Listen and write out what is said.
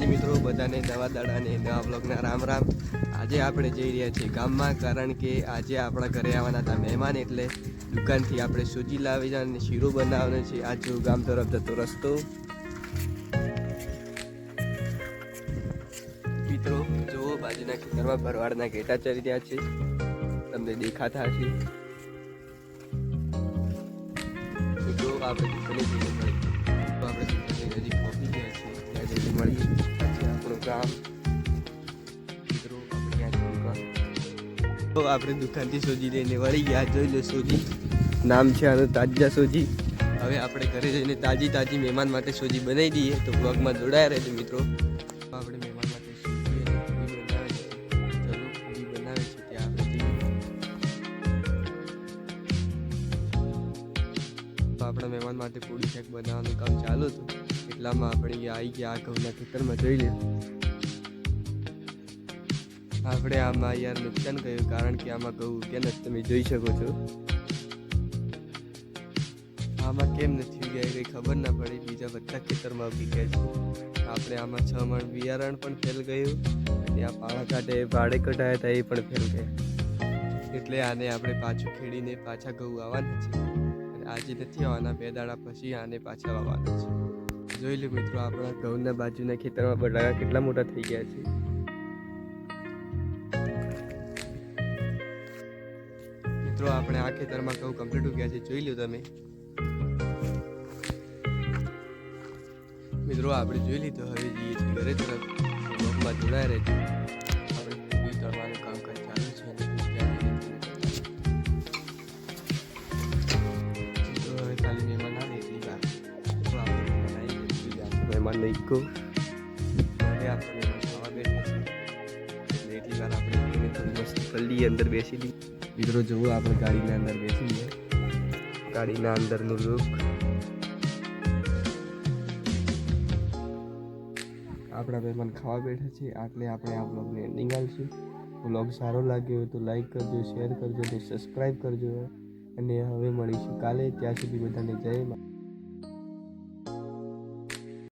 મિત્રો, બધાને નવા દાડાને નવા બ્લોગના રામ રામ. આજે આપણે જઈ રહ્યા છીએ ગામમાં, કારણ કે આજે આપણા ઘરે આવવાના હતા મહેમાન એટલે દુકાનથી આપણે સૂજી લાવી અને શીરો બનાવવાનો છે. આ જો ગામ તરફ જતો રસ્તો. મિત્રો, જુઓ બાજુના ખેતરમાં ભરવાડના ઘેટા ચરી રહ્યા છે. તમને દેખાતા હશે. આપણે આપણે નજીક છીએ. ત્યાં જઈને ગામ મિત્રો દુકાન આપણે દુકાનથી સોજી લઈને વળી ગયા. જોઈ લો સોજી. નામ છે આનું તાજા સોજી. હવે આપણે ઘરે જઈને તાજી તાજી મહેમાન માટે સોજી બનાવી દઈએ તો બ્લોગમાં જોડાયા રહેજો મિત્રો. આપણે મહેમાન આપણે મહેમાન માટે પૂરી શેક બનાવવાનું કામ ચાલુ હતું. એટલામાં આપણે આવી ગયા આ ઘઉંના ખેતરમાં જોઈ લે. આપણે આમાં યાર નુકસાન કર્યું કારણ કે આમાં ઘઉં કે નથી? તમે જોઈ શકો છો. આમાં કેમ નથી ગયા કંઈ ખબર ના પડી. બીજા બધા ખેતરમાં ઉગી ગયા છે. આપણે આમાં છ મણ બિયારણ પણ ફેલ ગયું અને આ પાળા કાઢે ભાડે કઢાયા હતા એ પણ ફેલ ગયા. એટલે આને આપણે પાછું ખેડીને પાછા ઘઉં આવવાના છે. અને આજે નથી આવવાના, બે દાડા પછી આને પાછા આવવાના છે. જોઈ લો મિત્રો, આપણા ઘઉંના બાજુના ખેતરમાં બટાકા કેટલા મોટા થઈ ગયા છે. મિત્રો, આપણે આ ખેતરમાં ઘઉં કમ્પ્લીટ ઉગ્યા છે જોઈ લો તમે. મિત્રો, આપણે જોઈ લીધું, હવે જઈએ છીએ ઘરે તરફ. બ્લોગમાં જોડાયા રહેજો આપણે પૂરી તળવાનું કામકાજ છે ખાલી મહેમાન આવે એટલી વાર. મહેમાન નહીં કહો. લઈએ અંદર બેસી લઈએ મિત્રો જવું આપણે ગાડીના અંદર બેસી લઈએ ગાડીના અંદરનું લુક આપણા મહેમાન ખાવા બેઠા છે. આટલે આપણે આ બ્લોગને એન્ડિંગ આવીશું બ્લોગ સારો લાગ્યો હોય તો લાઈક કરજો શેર કરજો અને સબસ્ક્રાઈબ કરજો. અને હવે મળીશું કાલે. ત્યાં સુધી બધાને જય